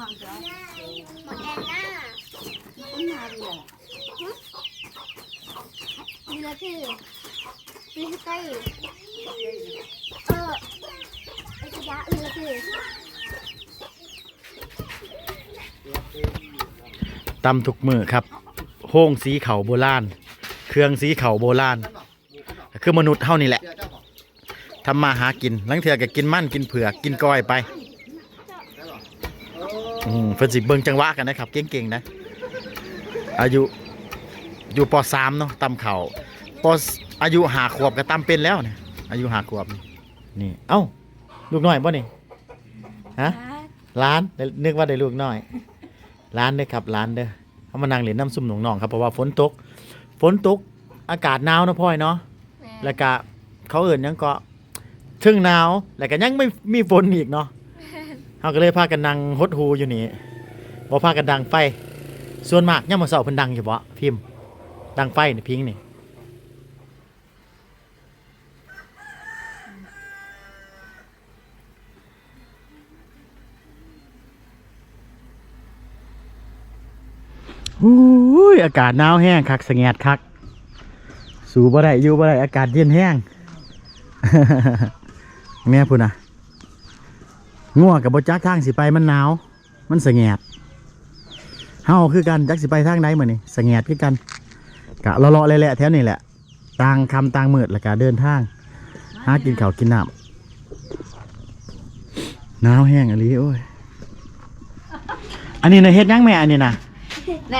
มีอะไรพี่พี่ไตเออไอ้ขยะมีละคือตำทุกมือครับโฮ่งสีเขาโบราณ เครื่องสีเขาโบราณ คือมนุษย์เท่านี่แหละทำมาหากินลังเถื่อก็กินมั่นกินเผือกกินก้อยไป อืมเพิ่นสิเบิ่งจังหวะกันนะครับ เก่งๆนะ อายุอยู่ปสามเนาะตำเขาปอายุหาขวบก็ตำเป็นแล้วเนี่ยอายุหาขวบนี่นี่เอ้า ลูกน้อยป่ะนี่ฮะร้านได้นึกว่าได้ลูกน้อยร้านเด้อครับร้านเด้อเขามานั่งเล่นน้ำซุ่มหนองๆครับเพราะว่าฝนตกฝนตกอากาศหนาวเนาะพ่อยเนาะแล้วก็เขาเอิ่นหยังก็ถึงหนาวแล้วก็ยังไม่มีฝนอีกเนาะ เขาก็เลยพากันนั่งหดหูอยู่นี่บ่พากันดังไฟ ส่วนมากย่ามมื้อเช้าเพิ่นดังอยู่บ่พิมพ์ดังไฟนี่พิงนี่หูยอากาศหนาวแห้งคักสแงดคัก สูบ่ได้อยู่บ่ได้อากาศเย็นแห้ง แม่พูดนะ ง่วงกับบ่จักทางสิไปมันหนาว มันสะแงดเฮาคือกันจักสิไปทางใดมื้อนี้สะแงดคือกันกะเลาะๆแหละๆแถวนี้แหละต่างคำต่างมืดแล้วก็เดินทาง หากินข้าวกินน้ำหนาวแห้งอะลีโอ้ยอันนี้นะเฮ็ดหยังแม่อันนี้นะใน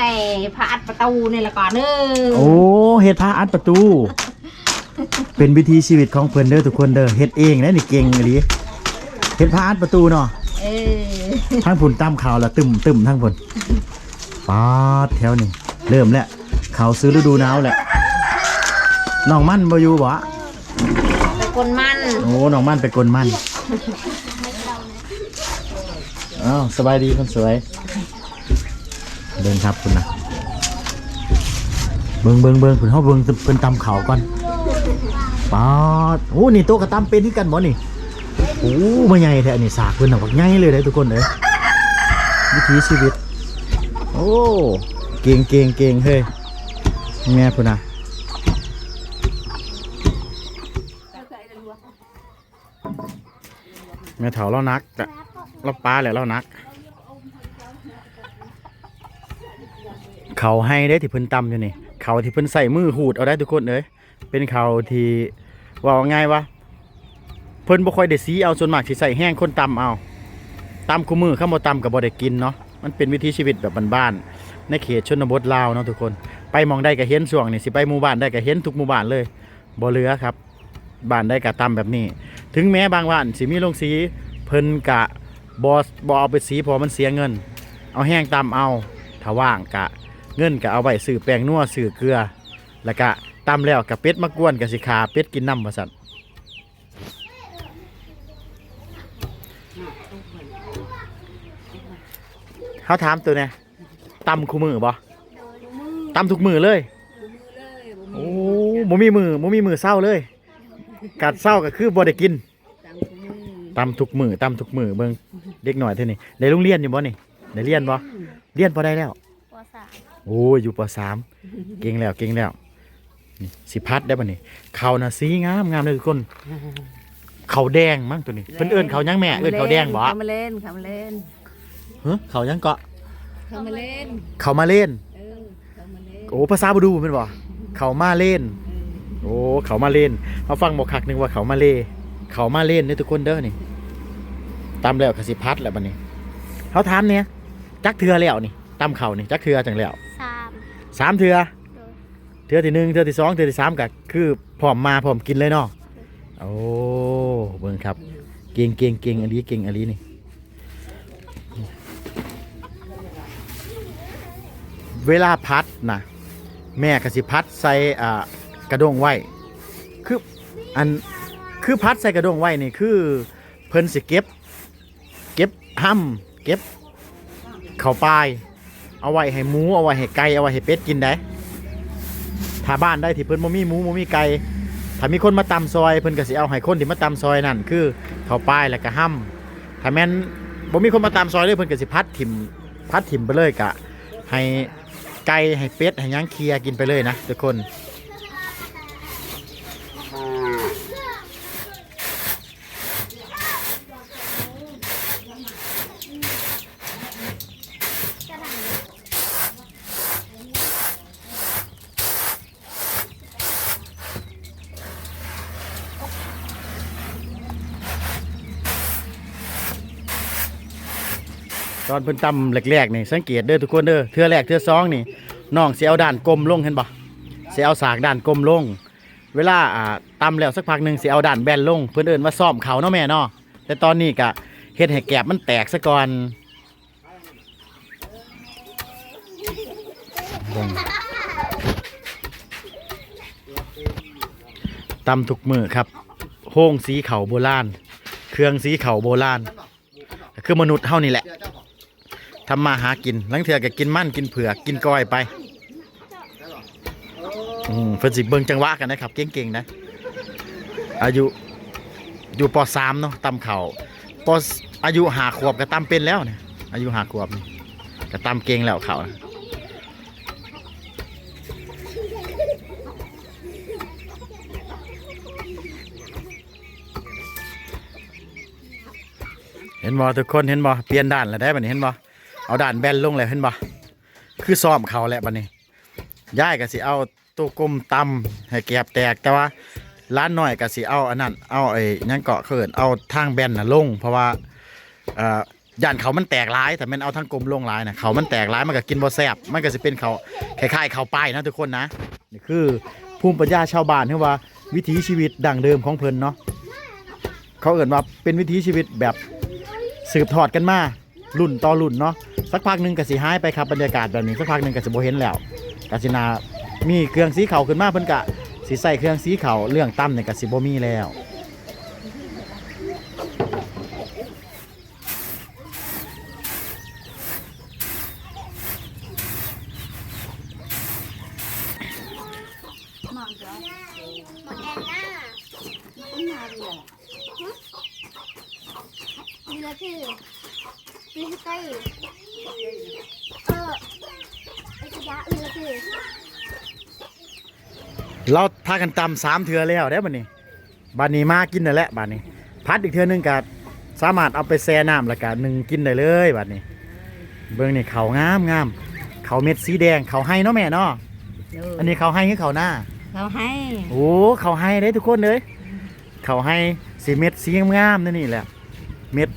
พระอัดประตูนี่ละก่อนเด้อโอ้เฮ็ดผ้าอัดประตู เป็นวิธีชีวิตของเพิ่นเด้อทุกคนเด้อเฮ็ดเองนะนี่เก่งอะลี เฮ็ดผ้าอัดประตูเนาะเออทั้งผุนตามข่าวละตึมตึมทั้งผุนปาดแถวนี่เริ่มแล้วเขาซื้อฤดูหนาวแหละน้องมันบ่อยู่บ่ไปคนมันโอ้น้องมันไปกลนมันอ้าวสบายดีคนสวย เดินครับคุณนะเบิ่งเบิ่งเบิ่งผุนเฮาเบิ่งเพิ่นตำเขาวก่อนปาดโอ้นี่โต๊ะกระตำเป็นคือกันบ่นี่ โอ้มาใหญ่แท้อันนี่สากเพิ่นน่ะบักใหญ่เลยเด้ทุกคนเอ้ยวิถีชีวิต โอ้เก่งเก่งเก่งเฮ้ยแม่พุ่นน่ะแม่เถาเรานักแต่เราป้าแหละเรานัก เขาให้ได้ที่เพิ่นตำอยู่นี่ เขาที่เพิ่นใส่มือหูดเอาได้ทุกคนเอ้ยเป็นเขาที่ว่าง่ายว่า เพิ่นบ่ค่อยได้สีเอาส่วนมากสิใส่แห้งคนตำเอาตำคู่มือข้าบ่ตำก็บ่ได้กินเนาะมันเป็นวิถีชีวิตแบบบ้านๆในเขตชนบทลาวเนาะทุกคน ไปมองได้ก็เห็นช่วงนี่สิไปหมู่บ้านได้ก็เห็นทุกหมู่บ้านเลยบ่เหลือครับบ้านได้ก็ตำแบบนี้ ถึงแม้บางบ้านสิมีโรงสีเพิ่นกะบอบอเอาไปสีพอมันเสียเงิน เอาแห้งตำเอาถ้าว่างกะ เงินกะเอาไว้ซื้อแป้งนัวซื้อเกลือ แล้วก็ตำแล้วกะเป็ดมากวนกะสิขาเป็ดกินน้ำว่าซั่น เขาถามตัวเนี่ยตำคู่มือบ่ตำทุกมือเลย โอ้บ่มีมือบ่มีมือเศร้าเลย กัดเศร้าก็คือบ่ได้กินตำทุกมือตำทุกมือเบิ่งเด็กหน่อยเท่านี้ได้โรงเรียนอยู่บ่นี่ได้เรียนบ่เรียนบ่ได้แล้วปสามโอ้ยอยู่ปสามเก่งแล้วเก่งแล้วนี่สิพัดได้บ่นี่เขาน่ะสีงามงามเลยทุกคน เขาแดงมั้งตัวนี้เพิ่นเอิ้นเขาหยังแม่เอิ้นเขาแดงบ่เขามาเล่นเขามาเล่น เฮ้เขาหยังเกาะ เขามาเล่น เขามาเล่น เออ เขามาเล่นโอ้ภาษาบดูแม่นบ่เขามาเล่นโอ้เขามาเล่นเขาฟังบอกคักนึงว่าเขามาเล่เขามาเล่นนี่ทุกคนเด้อนี่ ตามแล้วก็สิพัดแล้วบัดนี้เขาถามเนี่ยจักเทือแล้วนี่ตามเขานี่จักเทือจังแล้วสามสามเทือโดยเทือที่หนึ่งเทือที่สองเทือที่สามก็คือพร้อมมาพร้อมกินเลยเนาะโอ้เบิ่งครับ เก่งเก่งเก่งอันนี้เก่งอันนี้นี่ เวลาพัดนะแม่ก็สิพัดใส่กระด้งไว้คืออันคือพัดใส่กระด้งไว้นี่คือเพิ่นสิเก็บ เก็บห้ำเก็บเข่าปลาย เอาไว้ให้หมูเอาไว้ให้ไก่เอาไว้ให้เป็ดกินได้ถ้าบ้านได้ที่เพิ่นบ่มีหมูบ่มีไก่ถ้ามีคนมาตำซอยเพิ่นก็สิเอาให้คนที่มาตำซอยนั่นคือเข่าป้ายแล้วก็ห้ำถ้าแม่นบ่มีคนมาตามซอยเลยเพิ่นก็สิพัดถิ่มพัดถิ่มไปเลยกะให้ ไก่ให้เป็ดให้หยังเคลียร์กินไปเลยนะทุกคน ตอนเพิ่นตำแรกๆนี่สังเกตเด้อทุกคนเด้อเทื่อแรกเทื่อสองนี่น้องเสิเอาด้านกลมลงเห็นบ่สิเอาสากด้านกลมลง เวลาอ่าตำแล้วสักพักหนึ่งเสิเอาด้านแบนลง เพิ่นเอิ้นว่าซ่อมเขาเนาะแม่เนาะแต่ตอนนี้ก็เฮ็ดให้แกบมันแตกซะก่อนเบิ่งตำทุกมือครับโฮงสีเข่าโบราณ เครื่องสีเข่าโบราณ คือมนุษย์เฮานี่แหละ ทำมาหากินลังเถื่อก็กินมั่นกินเผือกกินก้อยไปอืมเพิ่นสิเบิ่งจังหวะกันนะครับ เก่งๆนะ อายุอยู่ปสามเนาะตำเข่าปอายุหาขวบก็ตำเป็นแล้วเนี่ยอายุหาขวบนี่ก็ตำเก่งแล้วเขานะเห็นบ่ทุกคนเห็นบ่เปลี่ยนด้านแล้วได้บัดนี้เห็นบ่ เอาด่านแบนลงเลยเห็นบ่คือซ้อมเขาแหละบัดนี้ย่ายก็สิเอาตัวกลมตำให้แกบแตกแต่ว่าร้านน้อยก็สิเอาอันนั้นเอาไอ้ยังเกาะเขินเอาทางแบนน่ะลง เพราะว่าเอ่อย่านเขามันแตกหลายแต่แมันเอาทางกลมลงหลายนะเขามันแตกหลายมันก็กินบ่แซ่บมันก็สิเป็นเขาคล้ายๆเขาป้ายนะทุกคนนะนี่คือภูมิปัญญาชาวบ้านที่ว่าวิถีชีวิตดั้งเดิมของเพิ่นเนาะเขาเอ่นว่าเป็นวิถีชีวิตแบบสืบทอดกันมา รุ่นต่อรุ่นเนาะสักพักหนึ่งก็สิหายไปครับบรรยากาศแบบนี้สักพักหนึ่งก็สิบ่เห็นแล้วกสินามีเครื่องสีเขาขึ้นมาเพิ่นกะสิใส่เครื่องสีเขาเรื่องตั้มเนี่ยก็สิบ่มีแล้ว หมอนเหรอหมอนแอนน่าต้นนาเรียมีละคือมีสไตล์เออไอ้กระยะมีละคือ เราพากันตำสามเทือแล้วได้อบัดนี้บัดนี้มากินได้แล้วบัดนี้ พัดอีกเทือหนึงก็สามารถเอาไปแช่น้ำแล้วก็หนึ่งกินได้เลยบัดนี้ เบิ่งนี่เขางามงามเขาเม็ดสีแดงเขาให้เนาะแม่เนาะอันนี้เขาให้คือเขาหน้าเขาให้โอ้เขาให้ได้ทุกคนเลยเขาให้สีเม็ดสีงามๆนั่นนี่แหละเม็ด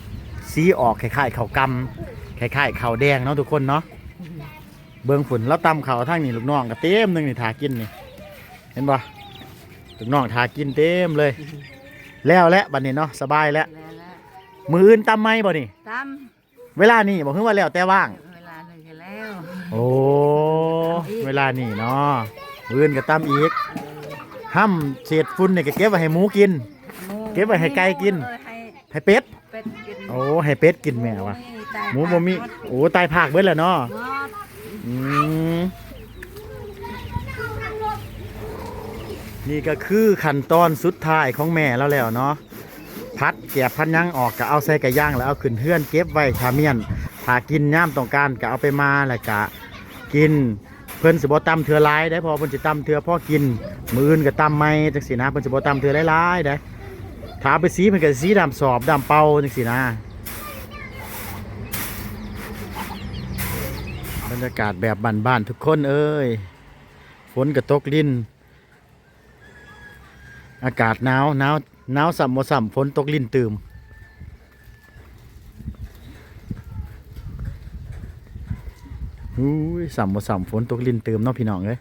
สีออกคล้ายๆเขากำคล้ายๆเขาแดงเนาะทุกคนเนาะเบิ้งฝนแล้วตำเขาทั้งนี่ลูกน้องก็เต็มหนึงนี่ทากินนี่ เห็นปะ ลูกน้องทากินเต็มเลย แล้วและบัดนี้เนาะสบายแล้ว แล้วละมืออื่นตำไหมบ่นี่ตามเวลานี่บอกเพิ่งว่าแล้วแต่ว่าง เวลาหนึ่งกันแล้วโอ้เวลานี่เนาะมืออื่นก็ตำอีกห้ำเศษฝุ่นเนี่ยก็เก็บไว้ให้หมูกิน เก็บไว้ให้ไก่กินเออให้ให้เป็ดเป็ดกินโอ้ให้เป็ดกินแม่วะตายหมูบ่มีโอ้ตายภาคเบิดแล้วเนาะหมดอืม นี่ก็คือขั้นตอนสุดท้ายของแม่แล้วแล้วเนาะพัดแกะพันยังออกก็เอาใส่กระย่างแล้วเอาขึ้นเฮือนเก็บไว้ทาเมียนถ้ากินย่ามต้องการก็เอาไปมาแล้วก็กินเพิ่นสิบ่ตำเทือหลายได้พอเพิ่นสิตำเทือพ่อกิน มืออื่นก็ตำไม่จังซี่นะเพิ่นสิบ่ตำเทือหลายๆได้ถ้าไปสีเพิ่นก็สีดำสอบดำเป่าจังซี่นะบรรยากาศแบบบ้านๆทุกคนเอ้ยฝนก็ตกลิ้น อากาศหนาวหนาวหนาวสัมบ่สัมฝนตกลิ้นตื่มอุ้ยสัมบ่สัมฝนตกลิ้นตื่มเนาะพี่น้องเอ้ย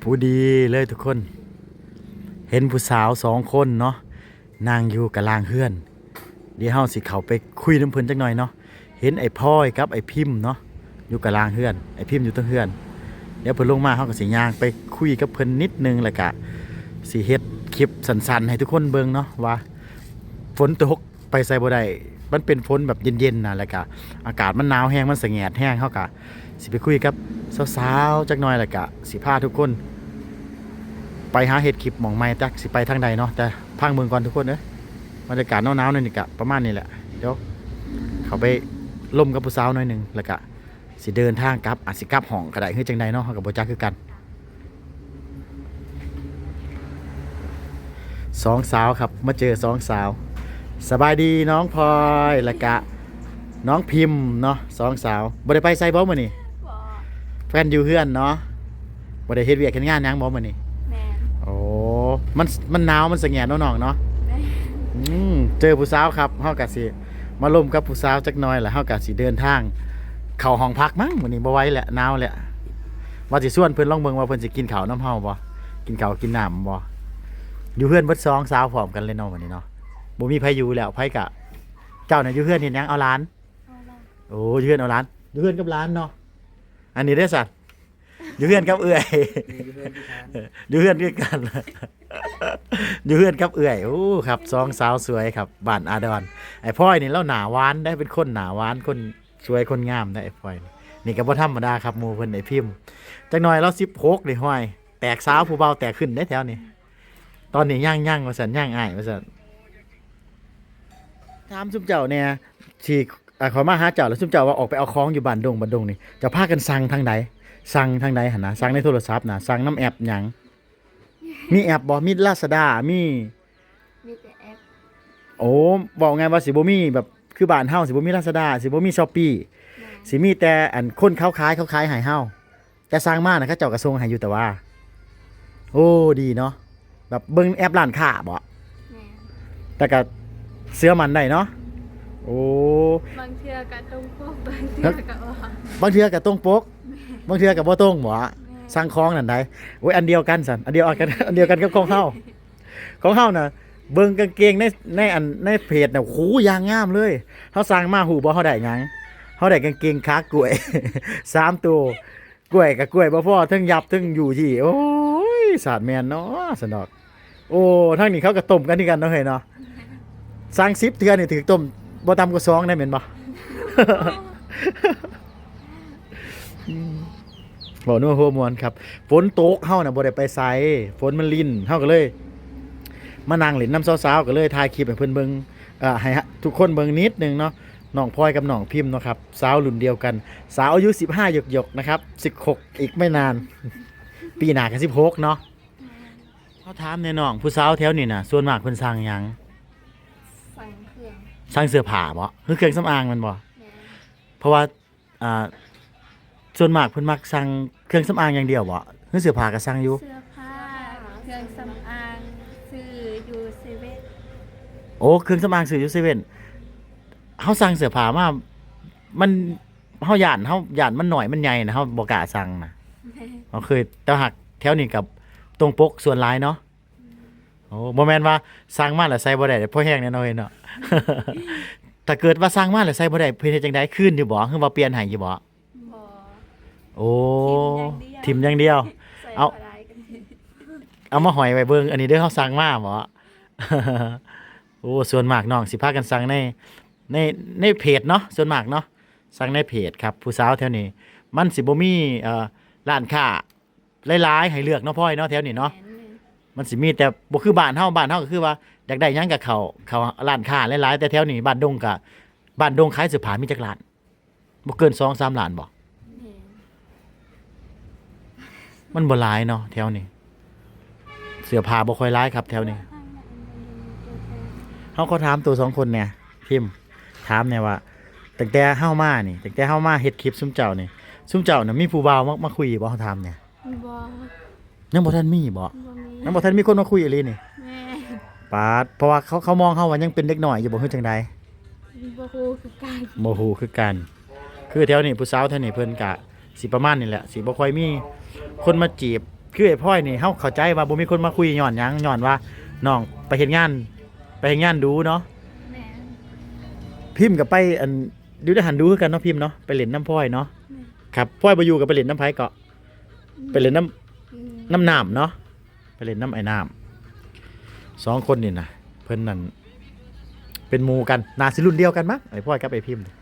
ผู้ดีเลยทุกคน เห็นผู้สาวสองคนเนาะนางอยู่กับลางเฮือน เดี๋ยวเฮาสิเขาไปคุยน้ำเพิ่นจักหน่อยเนาะเห็นไอ้พ่อยกับไอ้พิมพ์เนาะ อยู่กับล่างเฮือนไอพิมพ์อยู่ตั้งเฮือนเดี๋ยวเพิ่นลงมาเฮาก็สิย่างไปคุยกับเพิ่นนิดนึงแล้วก็สิเฮ็ดคลิปสั้นๆให้ทุกคนเบิ่งเนาะว่าฝนตกไปใส่บ่ได้มันเป็นฝนแบบเย็นๆนะแล้วก็อากาศมันหนาวแห้งมันสงแงดแห้งเฮาก็สิไปคุยกับสาวๆจักหน่อยแล้วก็สิพาทุกคน ไปหาเห็ดคลิปหมองไม้จักสิไปทางใดเนาะแต่พังเมืองก่อนทุกคนเอ้ยบรรยากาศหนาวๆนั่นนี่กะประมาณนี้แหละเดี๋ยวเขาไปล่มกับผู้สาวหน่อยหนึ่งแล้วก็ สิเดินทางกลับอาจสิกลับห้องก็ได้คือจังใดเนาะเขากับโบจักคือกันสองสาวครับ มาเจอสองสาว สบายดีน้องพลอยแล้วก็น้องพิมพ์เนาะสองสาวบ่ได้ไปไซบอมานี่บ่แฟนอยู่เฮือนเนาะบ่ได้เฮ็ดเวียกเฮ็ดงานหยังบ่มานี่แม่โอ้มันมันหนาวมันสงแงนน้องๆเนาะแม่อืมเจอผู้สาวครับเฮาก็สิมาล่มกับผู้สาวจักหน่อยแหละเฮาก็สิเดินทาง เข้าห้องพักมั้งมื้อนี้บ่ไหวแหละหนาวแหละว่าสิชวนเพิ่นลองเบิ่งว่าเพิ่นสิกินข้าวน้ำเฮาบ่กินข้าวกินน้ำบ่อยู่เฮือนเบิดสองสาวพร้อมกันเลยเนาะมื้อนี้เนาะบ่มีไผอยู่แล้วไผกะ เจ้าน่ะอยู่เฮือนเฮ็ดหยังเอาหลานเอาล่ะโอ้อยู่เฮือนเอาหลานอยู่เฮือนกับหลานเนาะอันนี้ได้อสัตว์อยู่เฮือนกับเอื้อย อยู่เฮือนด้วยกัน อยู่เฮือนกับเอื่อยโอ้ครับสองสาวสวยครับบ้านอาดอนไอ้พ่อยนี่เราหนาหวานได้เป็นคนหนาหวานคน สวยคนงามได้ไอ้พ่อยนี่นี่ก็บ่ธรรมดาครับหมู่เพิ่นไอ้พิมพ์จักหน่อยเรา16นี่ห้อย แตกสาวผู้เบาแตกขึ้นได้แถวนี้ตอนนี้ย่างย่างว่าซั่นย่างอ้ายว่าซั่นถามซุมเจ้าเนี่ยที่อ่าขอมาหาเจ้าแล้วซุมเจ้าว่าออกไปเอาของอยู่บ้านดงบ้านดงนี่จะพากันสั่งทางใดสั่งทางใดหั่นนะสั่งในโทรศัพท์นะสั่งน้ำแอปหยังมีแอปบ่มีลาซาด้ามีมีแต่แอปโอ้บอกไงว่าสิบ่มีแบบ คือบ้านเฮาสิบ่มีลาซาด้าสิบ่มี Shopee แม่สิมีแต่อันคนเขาขายเขาขายให้เฮาแต่สร้างมานะเขาเจ้าก็ส่งให้อยู่แต่ว่า โอ้ดีเนาะแบบเบิ่งแอปร้านค้าบ่แม่แต่ก็เสื้อมันได้เนาะโอ้ บางเทื่อก็ตรงปกบางเทื่อก็ออกบางเทื่อก็ตรงปก บางเทื่อก็บ่ตรงบ่สั่งของนั่นได้โอ้ยอันเดียวกันสันอันเดียวกัน อันเดียวกันกับของเฮาของเฮาน่ะ เบิ่งกางเกงในในอันในเพจน่ะโหยางงามเลยเฮาสั่งมาหูบ่เฮาได้หยังเฮาได้กางเกงขากล้วย สามตัวกล้วยกับกล้วยบ่พอทั้งยับทั้งอยู่ที่โอ้ยสาดแมนเนาะสนอก โอ้ทั้งนี้เขาก็ต้มกันที่กันเนาะเฮ้ยเนาะสั่ง10เทือนี่ถือต้มบ่ต่ำกว่า2ได้แม่นบ่บอกนัวหัวมวนครับ ฝนตกเฮาน่ะบ่ได้ไปไสฝนมันลิ่นเฮาก็เลย มานั่งเล่นน้ำสาวๆก็เลยถ่ายคลิปให้เพิ่นเบิ่งเอ่อให้ทุกคนเบิ่งนิดนึงเนาะน้องพลอยกับน้องพิมพ์เนาะครับสาวรุ่นเดียวกัน สาวอายุ 15หยกๆนะครับ16 อีกไม่นาน ปีหน้าก็16เนาะเขาถามแน่น้องผู้สาวแถวนี้น่ะส่วนมากเพิ่นสั่งหยังสั่งเครื่องสั่งเสื้อผ้าบ่คือเครื่องสำอางแมันบ่แม่เพราะว่าอ่าส่วนมากเพิ่นมักสั่งเครื่องสำอางอย่างเดียวบ่คือเสื้อผ้าก็สั่งอยู่ เสื้อผ้าเครื่องสำ อ้เครื่องสำอางซื้ออยู่เซเว่นเฮาสั่งเสื้อผ้ามามันเฮาย่านเฮาย่านมันหน่อยมันใหญ่นะเฮาบ่กล้าสั่งนะแม่เฮาเคยแต่หักแถวนี้กับตรงปกส่วนหลายเนาะโอ้บ่แม่นว่าสั่งมาแล้วใส่บ่ได้เพราะแห้งแน่นอนเนาะถ้าเกิดว่าสั่งมาแล้วใส่บ่ได้เพิ่นเฮ็ดจังได๋คืนอยู่บ่คือว่าเปลี่ยนให้อยู่บ่บ่โอ้ทิ่มอย่างเดียวทิมอย่างเดียวใส่เอาอะไรกันเอามาหอยไว้เบิ่งอันนี้เด้อเฮาสั่งมาบ่ โอ้ส่วนมากน้องสิพากันสั่งในในในเพจเนาะส่วนมากเนาะสั่งในเพจครับผู้สาวแถวนี้ มันสิบ่มีเอ่อร้านค้าหลายๆให้เลือกเนาะพ่อยเนาะแถวนี้เนาะแม่นมันสิมีแต่บ่คือบ้านเฮาบ้านเฮาก็คือว่าอยากได้หยังก็เข้าเข้าร้านค้าหลายๆแต่แถวนี้บ้านดงก็บ้านดงขายเสื้อผ้ามีจักร้านบ่เกิน2-3ร้านบ่แม่นมันบ่หลายเนาะแถวนี้เสื้อผ้าบ่ค่อยหลายครับแถวนี้ เฮาก็ถามตัวสองคนเนี่ยพิมพ์ถามเนี่ยว่าตั้งแต่เฮามานี่ตั้งแต่เฮามาเฮ็ดคลิปซุมเจ้านี่ซุมเจ้าน่ะมีผู้บ่าวมามาคุยบ่เฮาถามเนี่ยบ่ยังบ่ทันมีบ่บ่มียังบ่ทันมีคนมาคุยอีหลีนี่แม่ปาดเพราะว่าเขาเขามองเฮาว่ายังเป็นเด็กน้อยอยู่บ่คือจังใดบ่ฮู้คือกันบ่ฮู้คือกัน คือแถวนี้ผู้สาวแถวนี้เพิ่นก็สิประมาณนี้แหละสิบ่ค่อยมีคนมาจีบคือไอ้พ่อยนี่เฮาเข้าใจว่าบ่มีคนมาคุยย้อนหยังย้อนว่าน้องไปเฮ็ดงานไป เฮ็ดงานดูเนาะแม่พิมพ์กับไปอันดูได้หันดูคือกันเนาะพิมพ์เนาะไปเล่นน้ำพ่อยเนาะครับพ่อยไปอยู่กับไปเล่นน้ำไผเกาะไปเล่นน้อืมำน้ำน้ำเนาะไปเล่นน้ำไอ้น้ำสองคนนี่นะเพิ่นนั่นเป็นหมูกันนาสิรุ่นเดียวกันมั้งไอ้พ่อยกับไอ้พิมพ์นี่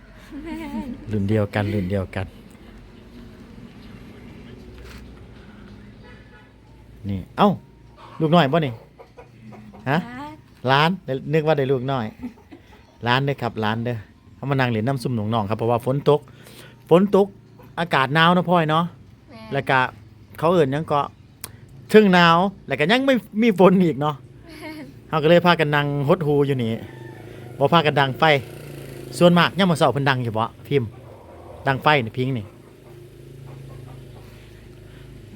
รุ่นเดียวกันรุ่นเดียวกัน นี่เอ้าลูกน้อยบ่นี่ฮะครับ ร้านนึกว่าได้ลูกน้อยร้านเด้อครับร้านเด้อเขามานั่งเล่นน้ำซุ่มหนองน้องครับเพราะว่าฝนตกฝนตกอากาศหนาวนะพ่อยเนาะแม่แล้วก็เขาเอิ่นหยังก็ถึงหนาวแล้วก็ยังไม่มีฝนอีกเนาะเขาก็เลยพากันนั่งหดหูอยู่นี่บ่พากันดังไฟ ส่วนมากยามมื้อเช้าเพิ่นดังอยู่บ่พิมพ์ดังไฟนี่พิงนี่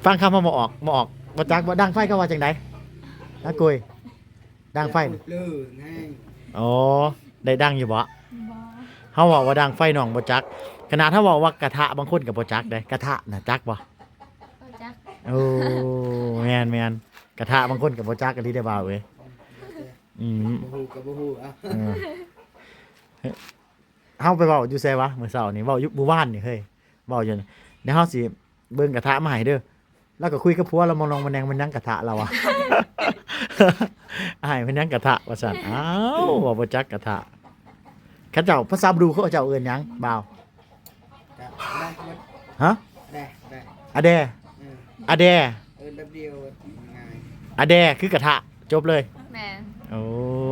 ฟังคำว่าบ่ออกบ่ออกบ่จักบ่ดังไฟก็ว่าจังไดนะกุย ดังไฟนี่เลือแห้งอ๋อได้ดังอยู่บ่บอเฮาเว้าว่าดังไฟน้องบ่จัก ขนาดถ้าเว้าว่ากระทะบางคนก็บ่จักได้กระทะน่ะจักบ่ก็จักโอ้แม่นแม่นกระทะบางคนกับโบจักกันที่ได้บ่าวเว้ยอืมบูฮูกับบูฮูอะเออเฮ้ยเฮาไปเว้าอยู่ไสวะมื้อเช้านี่เว้าอยู่หมู่บ้านนี่เฮ้ยเว้าอยู่นี่เดี๋ยวเฮาสิเบิ่งกระทะมาให้เด้อแล้วก็คุยกับผัวเรามองลองมันแนงมันยังกระทะเราอะ อ้ายมันยังกระทะว่าซั่นอ้าวว่าบ่จักกระทะเขาเจ้าภาษาบรูเขาเจ้าเอิ้นหยังบ่าวได้ได้ไหมฮะได้ได้อะแดเอออะแดเออแป๊บเดียวง่ายอะแดคือกระทะจบเลยแม่โอ้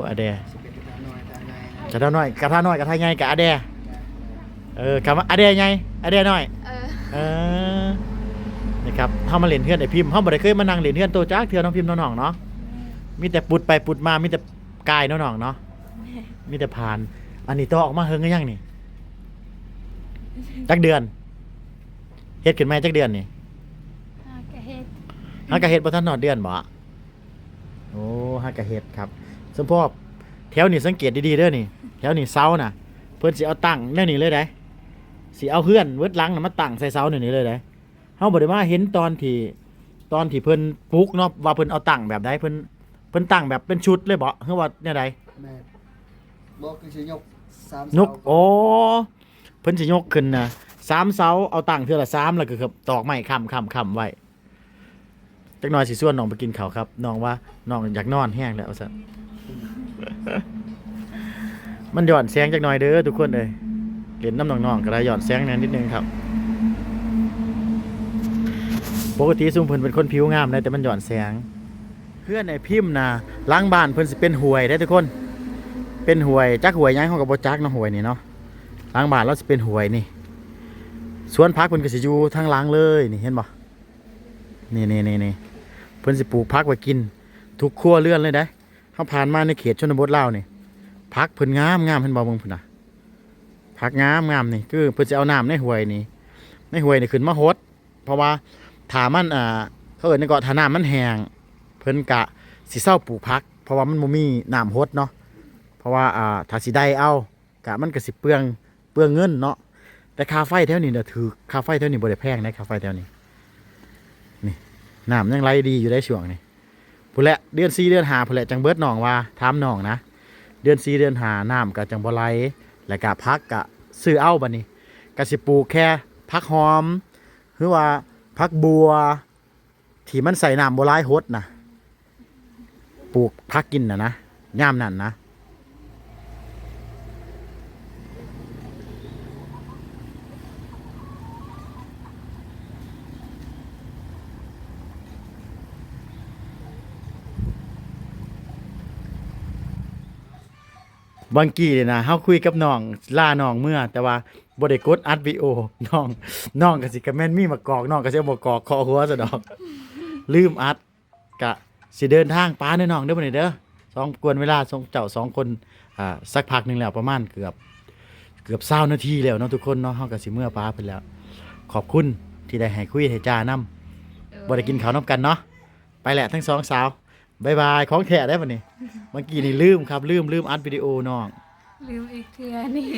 อะแดสิเป็นตาหน่อยตาในกระทะน้อยกระทะน้อยกระทะใหญ่กับอะแดเออคำว่าอะแดใหญ่อะแดน้อย เออเออนี่ครับเฮามาเล่นเพื่อนไอ้พิมพ์เฮาบ่ได้เคยมานั่งเล่นเพื่อนโตจักเทื่อน้องพิมพ์น้องๆเนาะ มีแต่ปุดไปปุดมามีแต่กายน้องๆเนาะมีแต่ผ่าน อันนี้ต่อออกมาเฮิงกันยังนี่จักเดือนเฮ็ดขึ้นมาจักเดือนนี่ฮากะเฮ็ดฮักกะเฮ็ดบ่ทันนอดเดือนบ่โอ้ฮักกะเฮ็ดครับสมพอบแถวนี้สังเกตดีๆเด้อนี่แถวนี้เสาน่ะ เพิ่นสิเอาตั้งแนวนี้เลยได้สิเอาเพื่อนเวิดหลังน่ะมาตั้งใส่เสาแนวนี้เลยได้เฮาบ่ได้มาเห็นตอนที่ตอนที่เพิ่นปลูกเนาะว่าเพิ่นเอาตั้งแบบใดเพิ่น เพิ่นตั้งแบบเป็นชุดเลยบ่คือว่าแนวใดแม่บอกคือสิยกสามยกโอ้เพิ่นสิยกขึ้นน่ะสามเสาเอาตั้งเทื่อละสามแล้วก็คือตอกไม้ค้ำค้ำค้ำไว้จักหน่อยสิส่วนน้องไปกินข้าวครับน้องว่าน้องอยากนอนแห้งแล้วซั่น มันหย่อนแสงจักหน่อยเด้อทุกคนเอ้ยเล่นน้ำน้องๆก็ได้หย่อนแสงแหนนิดนึงครับ ปกติซุมเพิ่นเป็นคนผิวงามนะแต่มันหย่อนแสง เพื่อนไอ้พิมพ์นะล้างบ้านเพิ่นสิเป็นห่วยได้ทุกคน เป็นห่วยจักห่วยยังเขาก็บ่จักเนาะห่วยนี่เนาะล้างบ้านเราสิเป็นห่วยนี่สวนพักเพิ่นก็สิอยู่ทางล้างเลยนี่เห็นบ่นี่นี่นี่นี่เพิ่นสิปลูกพักไว้กิน ทุกครัวเรือนเลยได้เฮาผ่านมาในเขตชนบทลาวนี่พักเพิ่นงามงามเพิ่นบ่เบิ่งพุ่นน่ะพักงามงามนี่คือเพิ่นสิเอาน้ำในหวยนี่ในหวยนี่ขึ้นมาฮดเพราะว่าถามันอ่าเขาเอิ้นในเกาะถาน้ำมันแห้ง เพิ่นกะสิเซาปลูกพัก เพราะว่ามันบ่มีน้ำฮดเนาะเพราะว่าอ่าถ้าสิได้เอากะมันก็สิเปลืองเปลืองเงินเนาะแต่ค่าไฟแถวนี้น่ะถือค่าไฟแถวนี้บ่ได้แพงนะค่าไฟแถวนี้นี่น้ำยังไหลดีอยู่ได้ช่วงนี้พุ่นแหละเดือน4เดือน5พุ่นแหละจังเบิดน้องว่าถามหนองนะ เดือนสี่เดือนหาน้ำก็จังบ่ไหลแล้วก็พักก็ซื้อเอาบัดนี้ก็สิปลูกแค่พักหอม หรือว่าพักบัว ที่มันใส่น้ำบ่หลายหดนะ ปลูกพักกินน่ะนะยามนั้นนะบางกี้เนี่ยนะเฮาคุยกับน้องล่าน้องเมื่อ แต่ว่าบ่ได้กดอัดวิดีโอน้องน้องก็สิก็แม่นมีมากอกน้องก็สิเอาบ่กอกคอหัวซะดอก ลืมอัดกะ สิเดินทางป้าเด้อน้องเด้อบ่นี่เด้อสองกวนเวลาสองเจ้าสองคนอ่าสักพักหนึงแล้วประมาณเกือบเกือบ20นาทีแล้วเนาะทุกคนเนาะเฮาก็สิเมื่อป้าเพิ่นแล้ว ขอบคุณที่ได้ให้คุยให้จ้านํบ่ได้กินข้าวนํกันเนาะไปแหละทั้งสองสาวบ๊ายบายของแท้ได้อบัดนี้เมื่อกี้นี่ลืมครับลืมลืมอัดวิดีโอน้อง ลืมอีกเทื่อนี่